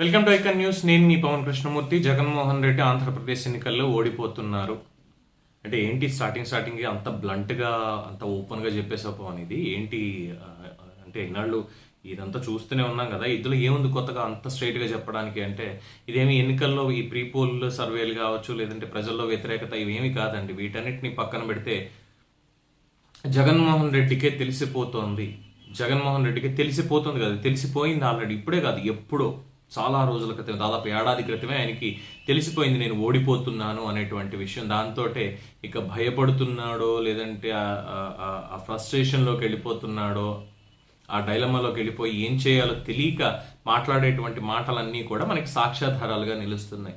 Welcome to icon news. నేను మీ పవన్ కృష్ణమూర్తి. జగన్మోహన్ రెడ్డి ఆంధ్రప్రదేశ్ ఎన్నికల్లో ఓడిపోతున్నారు. అంటే ఏంటి స్టార్టింగ్ స్టార్టింగ్ అంత బ్లంట్గా అంత ఓపెన్గా చెప్పేసావు పవన్ ఇది? ఏంటి అంటే ఇన్నాళ్ళు ఇదంతా చూస్తూనే ఉన్నాం కదా. ఇందులో ఏముంది కొత్తగా అంత స్ట్రైట్గా చెప్పడానికి? అంటే ఇదేమి ఎన్నికల్లో ఈ ప్రీ పోల్ సర్వేలు కావచ్చు లేదంటే ప్రజల్లో వ్యతిరేకత ఇవేమి కాదండి. వీటన్నిటిని పక్కన పెడితే జగన్మోహన్ రెడ్డికే తెలిసిపోతోంది. జగన్మోహన్ రెడ్డికి తెలిసిపోతుంది కదా. తెలిసిపోయింది ఆల్రెడీ. ఇప్పుడే కాదు ఎప్పుడో చాలా రోజుల క్రితం దాదాపు ఏడాది క్రితమే ఆయనకి తెలిసిపోయింది నేను ఓడిపోతున్నాను అనేటువంటి విషయం. దాంతో ఇక భయపడుతున్నాడో లేదంటే ఆ- ఫ్రస్ట్రేషన్లోకి వెళ్ళిపోతున్నాడో ఆ డైలమాలోకి వెళ్ళిపోయి ఏం చేయాలో తెలియక మాట్లాడేటువంటి మాటలన్నీ కూడా మనకి సాక్ష్యాధారాలుగా నిలుస్తున్నాయి.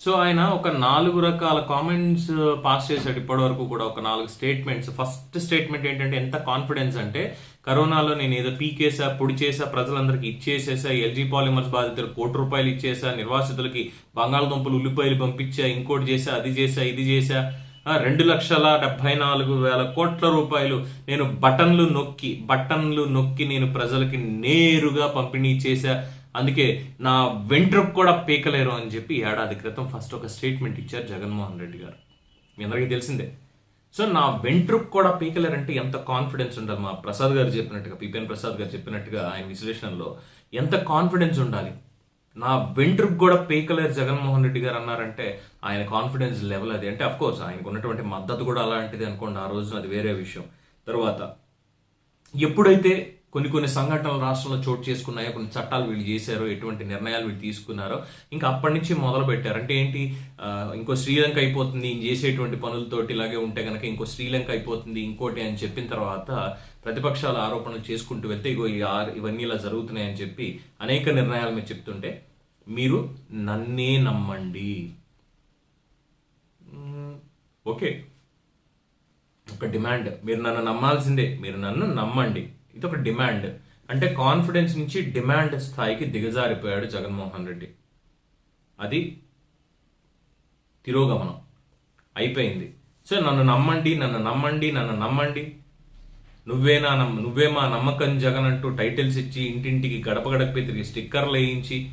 సో ఆయన ఒక నాలుగు రకాల కామెంట్స్ పాస్ చేశాడు ఇప్పటివరకు కూడా ఒక నాలుగు స్టేట్మెంట్స్ ఫస్ట్ స్టేట్మెంట్ ఏంటంటే ఎంత కాన్ఫిడెన్స్ అంటే కరోనాలో నేను ఏదో పీకేసా పొడి చేసా ప్రజలందరికీ ఇచ్చేసేసా ఎల్జీ పాలిమర్స్ బాధితులు కోటి రూపాయలు ఇచ్చేసా నిర్వాసితులకి బంగాళదుంపలు ఉల్లిపాయలు పంపించా ఇంకోటి చేసా అది చేసా ఇది చేసా. రెండు లక్షల డెబ్బై నాలుగు వేల కోట్ల రూపాయలు నేను బటన్లు నొక్కి బటన్లు నొక్కి నేను ప్రజలకి నేరుగా పంపిణీ చేశా అందుకే నా వెంట్రుకు కూడా పీకలేరు అని చెప్పి ఏడాది క్రితం ఫస్ట్ ఒక స్టేట్మెంట్ ఇచ్చారు జగన్మోహన్ రెడ్డి గారు. మీ అందరికీ తెలిసిందే. సో నా వెంట్రుక్ కూడా పీకలేరంటే ఎంత కాన్ఫిడెన్స్ ఉండాలి? మా ప్రసాద్ గారు చెప్పినట్టుగా పిపిఎన్ ప్రసాద్ గారు చెప్పినట్టుగా ఆయన విశ్లేషణలో ఎంత కాన్ఫిడెన్స్ ఉండాలి? నా వెంట్రుక్ కూడా పీకలేరు జగన్మోహన్ రెడ్డి గారు అన్నారంటే ఆయన కాన్ఫిడెన్స్ లెవెల్ అది. అంటే అఫ్కోర్స్ ఆయనకు ఉన్నటువంటి మద్దతు కూడా అలాంటిది అనుకోండి ఆ రోజున అది వేరే విషయం. తర్వాత ఎప్పుడైతే కొన్ని కొన్ని సంఘటనలు రాష్ట్రంలో చోటు చేసుకున్నాయో కొన్ని చట్టాలు వీళ్ళు చేశారో ఎటువంటి నిర్ణయాలు వీళ్ళు తీసుకున్నారో ఇంకా అప్పటి నుంచి మొదలు పెట్టారు. అంటే ఏంటి? ఇంకో శ్రీలంక అయిపోతుంది ఈయన చేసేటువంటి పనులతోటి ఇలాగే ఉంటే కనుక ఇంకో శ్రీలంక అయిపోతుంది ఇంకోటి అని చెప్పిన తర్వాత ప్రతిపక్షాల ఆరోపణలు చేసుకుంటూ వెళ్తే ఇగో ఈ ఇవన్నీ ఇలా జరుగుతున్నాయని చెప్పి అనేక నిర్ణయాలు మీరు చెప్తుంటే మీరు నన్నే నమ్మండి. ఓకే. ఒక డిమాండ్. మీరు నన్ను నమ్మాల్సిందే. మీరు నన్ను నమ్మండి. ఇది ఒక డిమాండ్. అంటే కాన్ఫిడెన్స్ నుంచి డిమాండ్ స్థాయికి దిగజారిపోయాడు జగన్మోహన్ రెడ్డి. అది తిరోగమనం. అయిపోయింది. సో నన్ను నమ్మండి నన్ను నమ్మండి నన్ను నమ్మండి. నువ్వే నా నమ్మ నువ్వే మా నమ్మకం జగన్ అంటూ టైటిల్స్ ఇచ్చి ఇంటింటికి గడప గడపే తిరిగి స్టిక్కర్లు వేయించి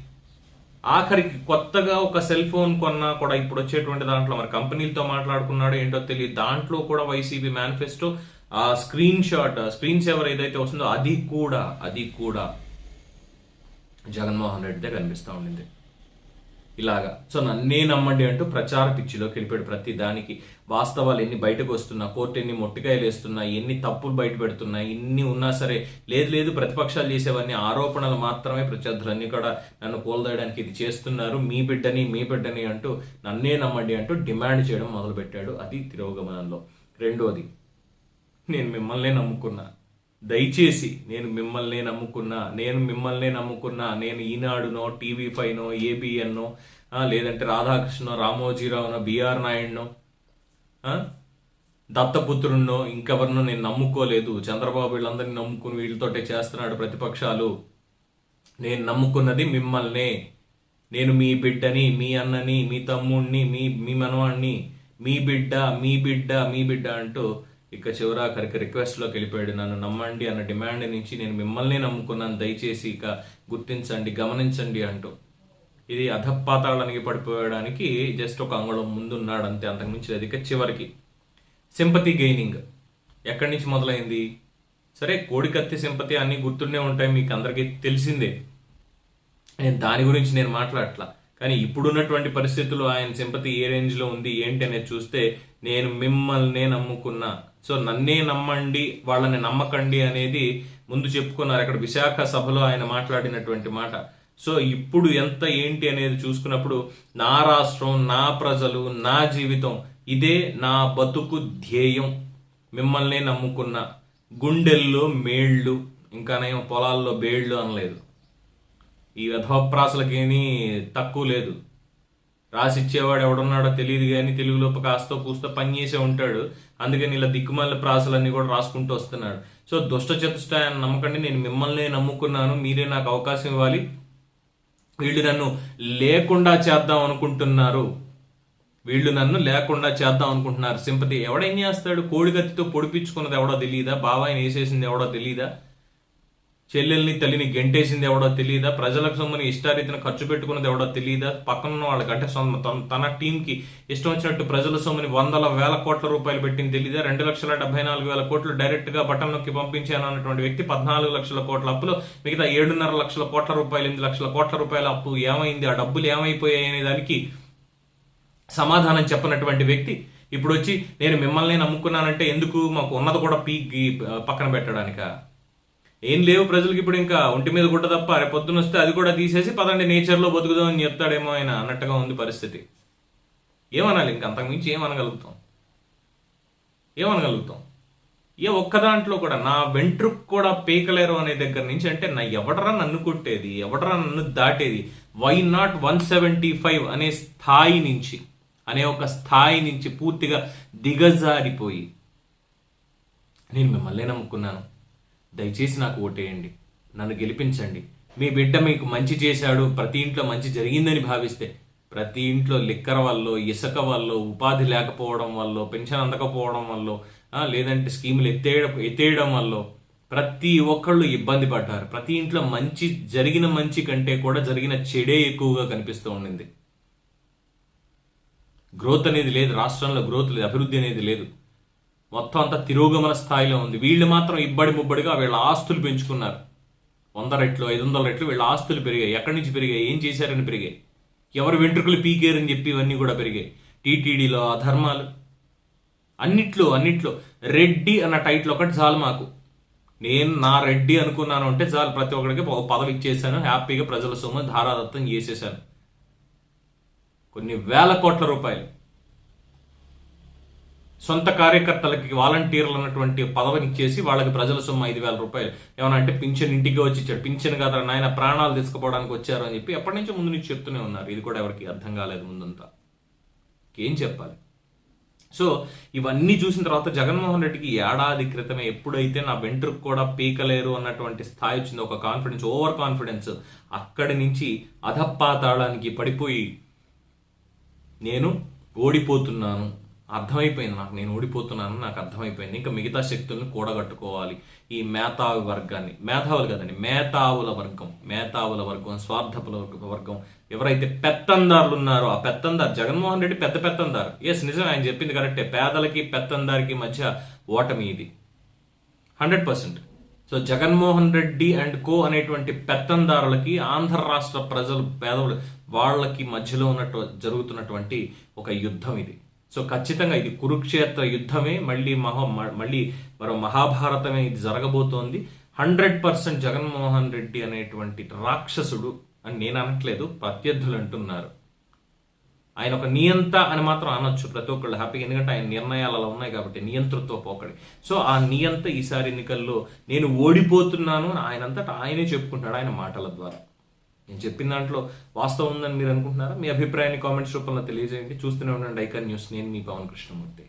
ఆఖరికి కొత్తగా ఒక సెల్ ఫోన్ కొన్నా కూడా ఇప్పుడు వచ్చేటువంటి దాంట్లో మరి కంపెనీలతో మాట్లాడుకున్నాడో ఏంటో తెలియదు. దాంట్లో కూడా వైసీపీ మేనిఫెస్టో ఆ స్క్రీన్ షాట్ స్క్రీన్ సేవర్ ఏదైతే వస్తుందో అది కూడా అది కూడా జగన్మోహన్ రెడ్డిదే కనిపిస్తూ ఉండింది. ఇలాగా. సో నన్నే నమ్మండి అంటూ ప్రచార పిచ్చిలోకి వెళ్ళిపోయాడు ప్రతి దానికి. వాస్తవాలు ఎన్ని బయటకు వస్తున్నా కోర్టు ఎన్ని మొట్టికాయలు వేస్తున్నా ఎన్ని తప్పులు బయట పెడుతున్నా ఇన్ని ఉన్నా సరే లేదు లేదు ప్రతిపక్షాలు చేసేవన్నీ ఆరోపణలు మాత్రమే ప్రత్యర్థులన్నీ కూడా నన్ను కోల్దేయడానికి ఇది చేస్తున్నారు. మీ బిడ్డని మీ బిడ్డని అంటూ నన్నే నమ్మండి అంటూ డిమాండ్ చేయడం మొదలుపెట్టాడు అది తిరోగమనంలో. రెండోది నేను మిమ్మల్నే నమ్ముకున్నా. దయచేసి నేను మిమ్మల్నే నమ్ముకున్నా నేను మిమ్మల్నే నమ్ముకున్నా నేను ఈనాడునో టీవీ ఫైవ్నో ఏబిఎన్నో లేదంటే రాధాకృష్ణ రామోజీరావునో బిఆర్ నాయుడునో దత్తపుత్రుణ్ణో ఇంకెవరినో నేను నమ్ముకోలేదు. చంద్రబాబు వీళ్ళందరినీ నమ్ముకుని వీళ్ళతోటే చేస్తున్నాడు ప్రతిపక్షాలు. నేను నమ్ముకున్నది మిమ్మల్నే. నేను మీ బిడ్డని మీ అన్నని మీ తమ్ముణ్ణి మీ మీ మనవాణ్ణి మీ బిడ్డ మీ బిడ్డ మీ బిడ్డ అంటూ ఇక చివరాఖరికి రిక్వెస్ట్లోకి వెళ్ళిపోయాడు. నన్ను నమ్మండి అన్న డిమాండ్ నుంచి నేను మిమ్మల్ని నమ్ముకున్నాను. దయచేసి ఇక గుర్తించండి గమనించండి అంటూ. ఇది అధపాతాళానికి పడిపోయడానికి జస్ట్ ఒక అంగుళం ముందున్నాడు అంతే. అంతకుమించి అది ఇక చివరికి సింపతి గెయినింగ్. ఎక్కడి నుంచి మొదలైంది? సరే కోడికత్తి సింపతి అన్నీ గుర్తుండే ఉంటాయి. మీకు అందరికీ తెలిసిందే. నేను దాని గురించి నేను మాట్లాడట్లా. కానీ ఇప్పుడున్నటువంటి పరిస్థితుల్లో ఆయన సింపతి ఏ రేంజ్లో ఉంది ఏంటి అనేది చూస్తే నేను మిమ్మల్నే నమ్ముకున్నా. సో నన్నే నమ్మండి వాళ్ళని నమ్మకండి అనేది ముందు చెప్పుకున్నారు అక్కడ విశాఖ సభలో ఆయన మాట్లాడినటువంటి మాట. సో ఇప్పుడు ఎంత ఏంటి అనేది చూసుకున్నప్పుడు నా రాష్ట్రం నా ప్రజలు నా జీవితం ఇదే నా బతుకు ధ్యేయం. మిమ్మల్నే నమ్ముకున్న గుండెల్లో మేళ్ళు ఇంకానేమో పొలాల్లో బేళ్ళు అనలేదు. ఈ విధవప్రాసలకేమీ తక్కువ లేదు. రాసిచ్చేవాడు ఎవడున్నాడో తెలియదు కానీ తెలుగులో కాస్తో కూస్తో పని చేసే ఉంటాడు. అందుకని ఇలా దిక్కుమాల ప్రాసలన్నీ కూడా రాసుకుంటూ వస్తున్నాడు. సో దుష్ట చతుష్టాయాన్ని నమ్మకండి నేను మిమ్మల్నే నమ్ముకున్నాను. మీరే నాకు అవకాశం ఇవ్వాలి. వీళ్ళు నన్ను లేకుండా చేద్దాం అనుకుంటున్నారు. వీళ్ళు నన్ను లేకుండా చేద్దాం అనుకుంటున్నారు. సింపతి ఎవడేం చేస్తాడు? కోడికత్తితో పొడిపించుకున్నది ఎవడో తెలియదా బాబాయిని వేసేసింది ఎవడో తెలియదా చెల్లెల్ని తల్లిని గెంటేసింది ఎవడో తెలియదా ప్రజలకు సొమ్ముని ఇష్టారీతిన ఖర్చు పెట్టుకున్నది ఎవడో తెలియదా పక్కన ఉన్న వాళ్ళకి అంటే తన- టీంకి ఇష్టం వచ్చినట్టు ప్రజల సొమ్ముని వందల వేల కోట్ల రూపాయలు పెట్టింది తెలియదా రెండు లక్షల డెబ్బై నాలుగు వేల కోట్లు డైరెక్ట్గా బటన్ నొక్కి పంపించాను అన్నటువంటి వ్యక్తి పద్నాలుగు లక్షల కోట్ల అప్పులు మిగతా ఏడున్నర లక్షల కోట్ల రూపాయలు ఎనిమిది లక్షల కోట్ల రూపాయల అప్పు ఏమైంది? ఆ డబ్బులు ఏమైపోయాయి అనే దానికి సమాధానం చెప్పనటువంటి వ్యక్తి ఇప్పుడు వచ్చి నేను మిమ్మల్ని నమ్ముకున్నానంటే ఎందుకు? మాకు ఉన్నది కూడా పీ పక్కన పెట్టడానిక? ఏం లేవు ప్రజలకు ఇప్పుడు ఇంకా ఒంటి మీద గుడ్డ తప్ప రేపు పొద్దున వస్తే అది కూడా తీసేసి పదండి నేచర్లో బతుకుదాం అని చెప్తాడేమో ఆయన అన్నట్టుగా ఉంది పరిస్థితి. ఏమనాలి ఇంకా అంతకుమించి ఏమనగలుగుతాం? ఏమనగలుగుతాం? ఏ ఒక్క దాంట్లో కూడా నా వెంట్రుకు కూడా పీకలేరు అనే దగ్గర నుంచి అంటే నా ఎవడరా నన్ను కొట్టేది ఎవడరా నన్ను దాటేది? Why not one seventy five అనే స్థాయి నుంచి అనే ఒక స్థాయి నుంచి పూర్తిగా దిగజారిపోయి నేను మిమ్మల్ని నమ్ముకున్నాను. దయచేసి నాకు ఓటేయండి. నన్ను గెలిపించండి. మీ బిడ్డ మీకు మంచి చేశాడు ప్రతి ఇంట్లో మంచి జరిగిందని భావిస్తే ప్రతి ఇంట్లో లిక్కర్ వల్ల ఇసుక వల్ల ఉపాధి లేకపోవడం వల్ల పెన్షన్ అందకపోవడం వల్ల లేదంటే స్కీములు ఎత్తేయడం ఎత్తేయడం వల్ల ప్రతి ఒక్కళ్ళు ఇబ్బంది పడ్డారు. ప్రతి ఇంట్లో మంచి జరిగిన మంచి కంటే కూడా జరిగిన చెడే ఎక్కువగా కనిపిస్తూ ఉండింది. గ్రోత్ అనేది లేదు రాష్ట్రంలో గ్రోత్ లేదు అభివృద్ధి అనేది లేదు. మొత్తం అంతా తిరోగమన స్థాయిలో ఉంది. వీళ్ళు మాత్రం ఇబ్బడి ముబ్బడిగా వీళ్ళ ఆస్తులు పెంచుకున్నారు. వంద రెట్లు ఐదు వందల రెట్లు వీళ్ళ ఆస్తులు పెరిగాయి. ఎక్కడి నుంచి పెరిగాయి? ఏం చేశారని పెరిగాయి? ఎవరు వెంట్రుకలు పీకేరని చెప్పి ఇవన్నీ కూడా పెరిగాయి. టీటీడీలో అధర్మాలు. అన్నిట్లో అన్నిట్లో. రెడ్డి అన్న టైటిల్ ఒకటి చాలు మాకు. నేను నా రెడ్డి అనుకున్నాను అంటే చాలు. ప్రతి ఒక్కరికి ఒక పదవి ఇచ్చేసాను హ్యాపీగా ప్రజల సొమ్ము ధారాదత్తం చేసేసాను కొన్ని వేల కోట్ల రూపాయలు. సొంత కార్యకర్తలకి వాలంటీర్లు అన్నటువంటి పదవిని చేసి వాళ్ళకి ప్రజల సొమ్ము ఐదు వేల రూపాయలు. ఏమన్నా అంటే పింఛన్ ఇంటికి వచ్చి ఇచ్చాడు పింఛన్ కాదు నాయన ప్రాణాలు తీసుకుపోవడానికి వచ్చారు అని చెప్పి ఎప్పటి నుంచో ముందు నుంచి చెప్తూనే ఉన్నారు. ఇది కూడా ఎవరికి అర్థం కాలేదు ముందంతా. ఏం చెప్పాలి? సో ఇవన్నీ చూసిన తర్వాత జగన్మోహన్ రెడ్డికి ఏడాది క్రితమే ఎప్పుడైతే నా వెంట్రుకు కూడా పీకలేరు అన్నటువంటి స్థాయి వచ్చింది ఒక కాన్ఫిడెన్స్ ఓవర్ కాన్ఫిడెన్స్ అక్కడి నుంచి అధపాతాళానికి పడిపోయి నేను ఓడిపోతున్నాను. అర్థమైపోయింది నాకు. నేను ఓడిపోతున్నానని నాకు అర్థమైపోయింది. ఇంకా మిగతా శక్తులను కూడగట్టుకోవాలి. ఈ మేధావి వర్గాన్ని. మేధావులు కదండి. మేధావుల వర్గం. మేధావుల వర్గం స్వార్థపుల వర్గ- వర్గం ఎవరైతే పెత్తందారులు ఉన్నారో ఆ పెత్తందారు జగన్మోహన్ రెడ్డి పెద్ద పెత్తందారు. ఎస్ నిజం ఆయన చెప్పింది కరెక్టే. పేదలకి పెత్తందారికి మధ్య ఓటమి ఇది. Hundred percent. So Jaganmohan Reddy and co అనేటువంటి పెత్తందారులకి ఆంధ్ర రాష్ట్ర ప్రజలు పేదవులు వాళ్ళకి మధ్యలో ఉన్నట్టు జరుగుతున్నటువంటి ఒక యుద్ధం ఇది. సో ఖచ్చితంగా ఇది కురుక్షేత్ర యుద్ధమే మళ్ళీ మహా మళ్ళీ మరో మహాభారతమే ఇది జరగబోతోంది. హండ్రెడ్ పర్సెంట్ జగన్మోహన్ రెడ్డి అనేటువంటి రాక్షసుడు అని నేను అనట్లేదు ప్రత్యర్థులు అంటున్నారు. ఆయన ఒక నియంత అని మాత్రం అనొచ్చు ప్రతి ఒక్కళ్ళు హ్యాపీగా ఎందుకంటే ఆయన నిర్ణయాలు అలా ఉన్నాయి కాబట్టి నియంతృత్వ పోకడి. సో ఆ నియంత ఈసారి ఎన్నికల్లో నేను ఓడిపోతున్నాను ఆయన ఆయనంతటా ఆయనే చెప్పుకుంటాడు ఆయన మాటల ద్వారా. నేను చెప్పిన దాంట్లో వాస్తవం ఉందని మీరు అనుకుంటున్నారా? మీ అభిప్రాయాన్ని కామెంట్స్ రూపంలో తెలియజేయండి. చూస్తూనే ఉండండి ఐకాన్ న్యూస్. నేను మీ పవన్ కృష్ణమూర్తి.